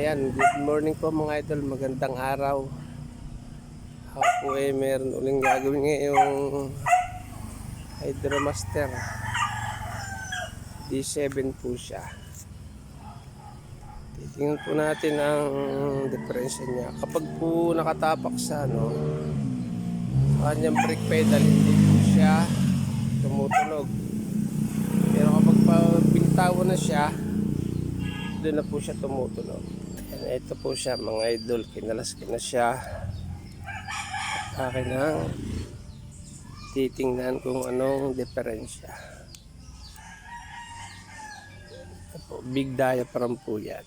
Ayan, good morning po mga idol. Magandang araw. Ako po eh, meron uling gagawin ngayong Hydromaster. D7 po siya. Titingnan po natin ang diferensya niya. Kapag po nakatapak sa ano, sa kanyang brake pedal, hindi po siya tumutunog. Pero kapag pa binitawan na siya, doon na po siya tumutunog. Ito po siya mga idol. Kinalas ko na siya. Akin ang titingnan kung anong diferensya. Ito po, big diaphragm po yan.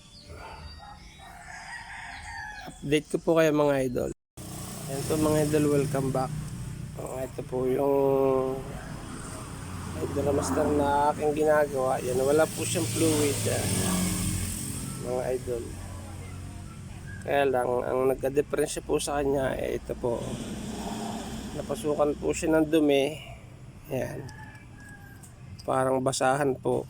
Update ko po kayo mga idol. Ayan po mga idol, welcome back. Ito po yung Hydromaster na aking ginagawa. Yan, wala po siyang fluid. ah mga idol. Kaya lang, ang nagka-diferensya po sa kanya, eh, ito po. Napasukan po siya ng dumi. Yan. Parang basahan po.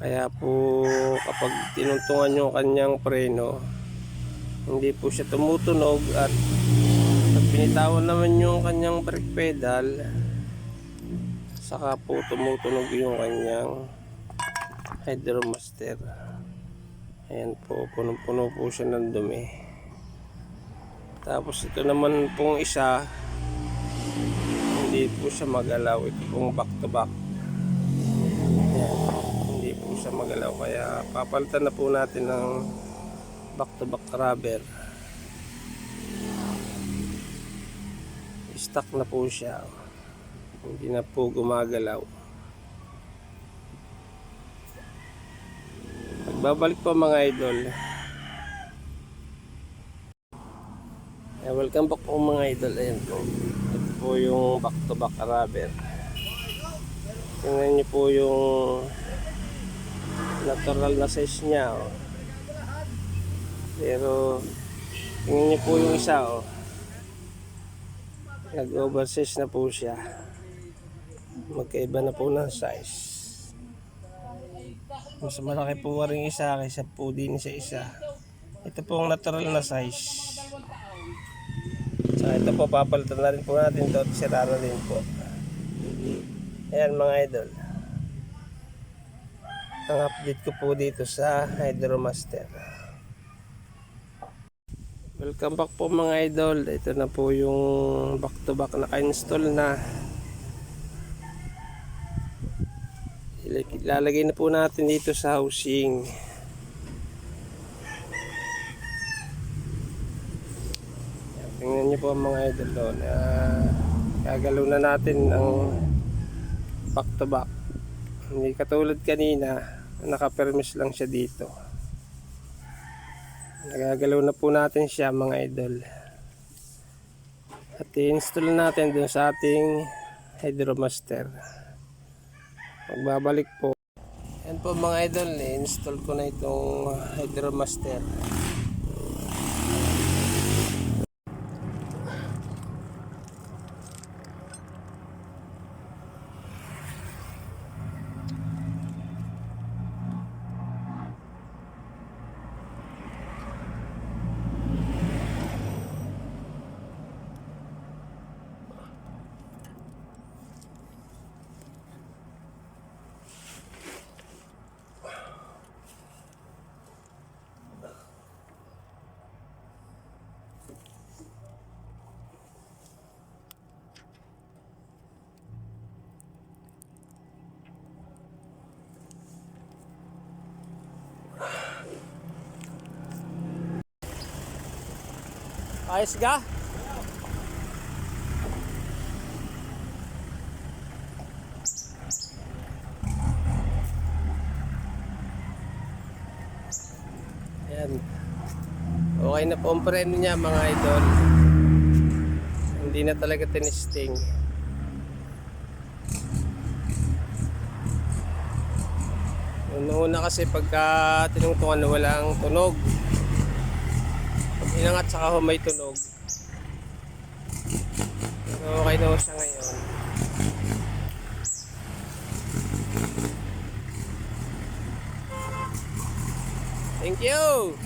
Kaya po, kapag tinuntungan yung kanyang preno, hindi po siya tumutunog at pag binitawan naman yung kanyang brake pedal, saka po tumutunog yung kanyang Hydromaster. Ayan po, punong-puno po siya ng dumi. Tapos ito naman pong isa, hindi po siya magalaw. Ito pong back to back. Ayan, hindi po siya magalaw. Kaya papalitan na po natin ng back to back rubber. Stuck na po siya. Hindi na po gumagalaw. Babalik po mga idol. Eh, welcome back po mga idol. Ayan po. Ito po yung back to back rubber. Tingnan niyo po yung natural na size niya. Oh. Pero tingnan niyo po yung isa. Oh. Nag-oversize na po siya. Magkaiba na po ng size. Mas malaki po rin isa kaysa po din sa isa. Ito po ang natural na size. So ito po papalitan na rin po natin ito at sira na rin po. Ayan mga idol. Ang update ko po dito sa Hydromaster. Welcome back po mga idol. Ito na po yung back to back naka-install na. Ilalagay na po natin dito sa housing. Tingnan niyo po ang mga idol doon. Uh, gagalaw na natin ang back to back. Hindi katulad kanina, nakapermis lang siya dito. Nagagalaw na po natin siya mga idol. At i-install natin dun sa ating Hydromaster. Magbabalik po. Yan po mga idol, i-install ko na itong Hydromaster. Ayos ka? Ayan. Okay na po ang preno niya mga idol. Hindi na talaga tinisting. Una kasi pagka tinungtungan walang tunog. Inangat saka may tunog. So, okay na siya ngayon. Thank you!